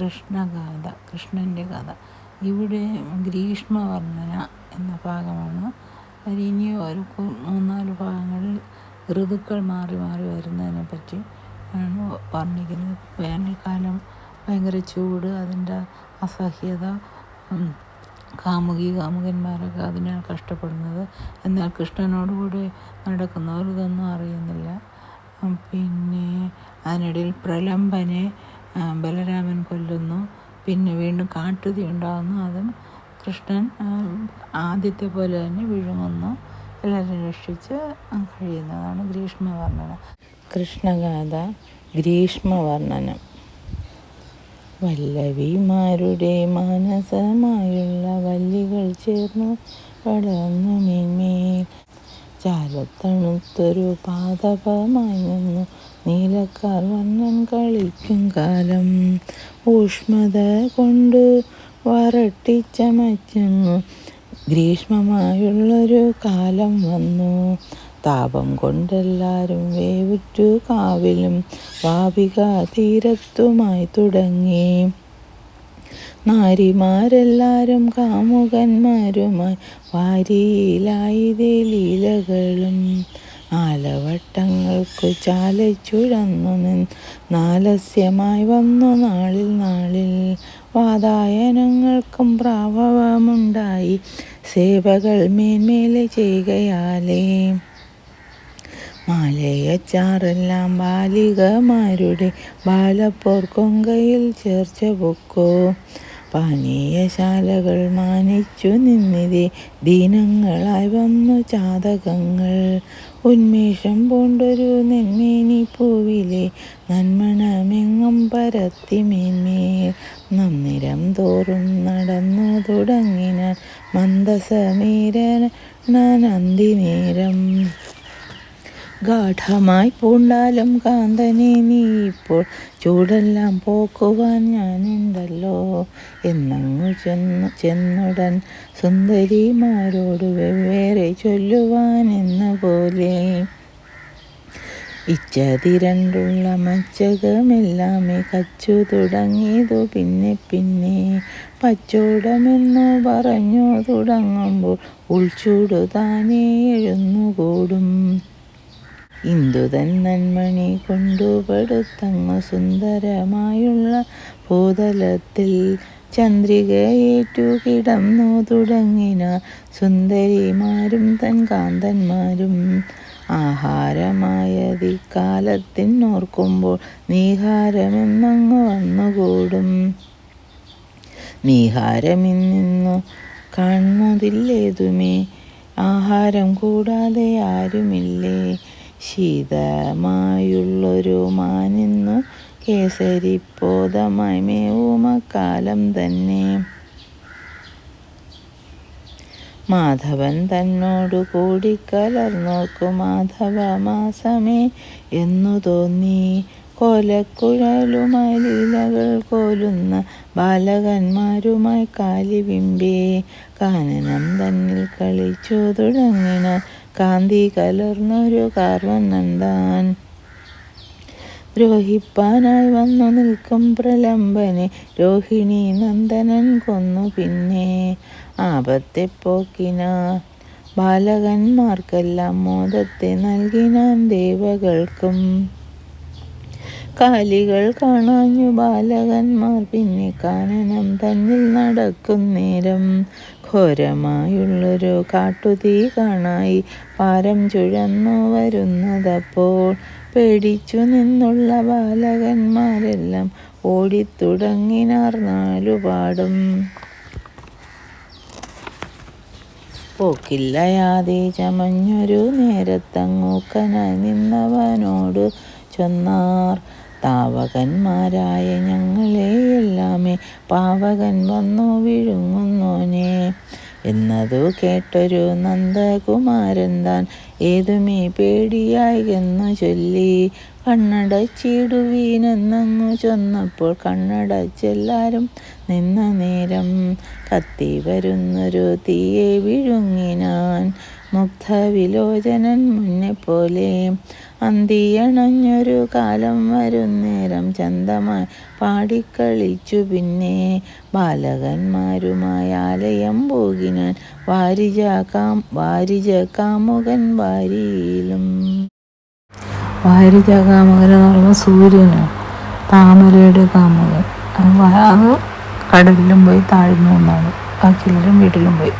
കൃഷ്ണഗാഥ കൃഷ്ണന്റെ കഥ. ഇവിടെ ഗ്രീഷ്മവർണന എന്ന ഭാഗമാണ്. അതിൽ ഇനി ഒരു മൂന്നാൽ ഭാഗങ്ങളിൽ ഋതുക്കൾ മാറി മാറി വരുന്നതിനെ പറ്റി ആണ് വർണിക്കുന്നത് വേനൽക്കാലം ഭയങ്കര ചൂട് അതിന്റെ അസഹ്യത കാമുകി കാമുകന്മാരൊക്കെ അതിനാൽ കഷ്ടപ്പെടുന്നത്. എന്നാൽ കൃഷ്ണനോടുകൂടി നടക്കുന്നവർ ഇതൊന്നും അറിയുന്നില്ല. പിന്നെ അതിനിടയിൽ പ്രലംബനെ ബലരാമൻ കൊല്ലുന്നു പിന്നെ വീണ്ടും കാട്ടുതി ഉണ്ടാകുന്നു അതും കൃഷ്ണൻ ആദ്യത്തെ പോലെ തന്നെ വിഴുങ്ങുന്നു. എല്ലാവരും രക്ഷിച്ച് കഴിയുന്നതാണ് ഗ്രീഷ്മവർണനം. കൃഷ്ണഗാഥ ഗ്രീഷ്മവർണനം. വല്ലവിമാരുടെ മാനസമായുള്ള വല്ലികൾ ചേർന്നു വളർന്നു മേന്മേൽ ചാലത്തണുത്തൊരു പാതപമായി നിന്നു നീലക്കാർ വണ്ണൻ കളിക്കും കാലം. ഊഷ്മത കൊണ്ട് വരട്ടിച്ചമച്ചങ്ങു ഗ്രീഷ്മമായുള്ളൊരു കാലം വന്നു. താപം കൊണ്ടെല്ലാരും വേവുറ്റു കാവിലും വാപിക തീരത്തുമായി തുടങ്ങി. നാരിമാരെല്ലാരും കാമുകന്മാരുമായി വാരിയിലായി ലീലകളും ആലവട്ടങ്ങൾക്കു ചാലച്ചുഴന്നു നിൻ നാലസ്യമായി വന്നു നാളിൽ നാളിൽ. വാതായനങ്ങൾക്കും പ്രാഭവമുണ്ടായി സേവകൾ മേന്മേലെ ചെയ്യുകയാലേ. മാലയച്ചാറെല്ലാം ബാലികമാരുടെ ബാലപ്പോർ കൊങ്കയിൽ ചേർച്ച പൊക്കോ പാനീയശാലകൾ മാനിച്ചു നിന്നിതേ. ദീനങ്ങളായി വന്നു ചാതകങ്ങൾ. ഉന്മേഷം പൂണ്ടൊരു നെന്മേനി പൂവിലെ നന്മണമെങ്ങും പരത്തി മേന്മേൽ നന്നിരം തോറും നടന്നു തുടങ്ങിന മന്ദസമീരനന്തി നേരം. ഗാഠമായി പൂണ്ടാലും കാന്തനെ നീ ഇപ്പോൾ ചൂടെല്ലാം പോക്കുവാൻ ഞാനുണ്ടല്ലോ. എന്നങ്ങു ചെന്നു ചെന്നുടൻ സുന്ദരിമാരോട് വെവ്വേറെ ചൊല്ലുവാൻ എന്ന പോലെ ഇച്ഛതിരണ്ടുള്ള മച്ചകമെല്ലാമേ കച്ചു തുടങ്ങിയതു പിന്നെ പിന്നെ. പച്ചോടമെന്നു പറഞ്ഞു തുടങ്ങുമ്പോൾ ഉൾച്ചൂടു താനേ എഴുന്നുകൂടും. ഇന്ദുതൻ നന്മണി കൊണ്ടുപടുത്തങ്ങു സുന്ദരമായുള്ള ഭൂതലത്തിൽ ചന്ദ്രികയേറ്റു കിടന്നു തുടങ്ങിന സുന്ദരിമാരും തൻ കാന്തന്മാരും. ആഹാരമായതിക്കാലത്തിനോർക്കുമ്പോൾ നീഹാരമെന്നങ്ങ് വന്നുകൂടും. നീഹാരമിന്നു കാണുന്നതില്ലേതുമേ ആഹാരം കൂടാതെ ആരുമില്ലേ? ശീതമായുള്ളൊരു മാനിന്നു കേസരിപ്പോതമായി മേവുമക്കാലം തന്നെ. മാധവൻ തന്നോടു കൂടി കലർന്നോക്കു മാധവ മാസമേ എന്നു തോന്നി. കോലക്കുഴലുമായി ലീലകൾ കോലുന്ന ബാലകന്മാരുമായി കാലിബിംബേ കാനനം തന്നിൽ കളിച്ചു തുടങ്ങിന. കാന്തി കലർന്നൊരു കാർവനന്ദാൻ ദ്രോഹിപ്പാനായി വന്നു നിൽക്കും പ്രലംബനെ. രോഹിണി നന്ദനൻ കൊന്നു പിന്നെ ആപത്തെ പോക്കിന ബാലകന്മാർക്കെല്ലാം മോദത്തെ നൽകിനാൻ ദേവകൾക്കും കാലികൾ കാണാഞ്ഞു ബാലകന്മാർ പിന്നെ കാനനം തന്നിൽ നടക്കുന്നേരം ഘോരമായുള്ളൊരു കാട്ടുതീ കാണായി പാരം ചുഴന്നു വരുന്നതപ്പോൾ പേടിച്ചു നിന്നുള്ള ബാലകന്മാരെല്ലാം ഓടിത്തുടങ്ങിനാർ നാലുപാടും. പോക്കില്ലയാതെ ചമഞ്ഞൊരു നേരത്തങ്ങൂക്കനായി നിന്നവനോട് ചൊന്നാർ. താവകന്മാരായ ഞങ്ങളെയെല്ലാമേ പാവകൻ വന്നു വിഴുങ്ങുന്നോനെ എന്നതു കേട്ടൊരു നന്ദകുമാരൻ താൻ ഏതുമേ പേടിയായി എന്നു ചൊല്ലി. കണ്ണടച്ചിടുവീനെന്നങ്ങു ചൊന്നപ്പോൾ കണ്ണടച്ചെല്ലാരും നിന്ന നേരം കത്തി വരുന്നൊരു തീയെ വിഴുങ്ങിനാൻ. മുഗ്ധവിലോചനൻ മുന്നെ പോലെ അന്തിയണഞ്ഞൊരു കാലം വരുന്നേരം ചന്തമായി പാടിക്കളിച്ചു പിന്നെ. ബാലകന്മാരുമായി ആലയം പോകിനാൻ വാരിജ കാം വാരിജ കാമുകൻ വാരിയിലും. വാരിജ കാമുകൻ എന്ന് പറയുമ്പോൾ സൂര്യനാണ്. താമരയുടെ കാമുകൻ. അത് കടലിലും പോയി താഴ്ന്നു എന്നാണ് ബാക്കിയെല്ലാവരും വീട്ടിലും പോയി.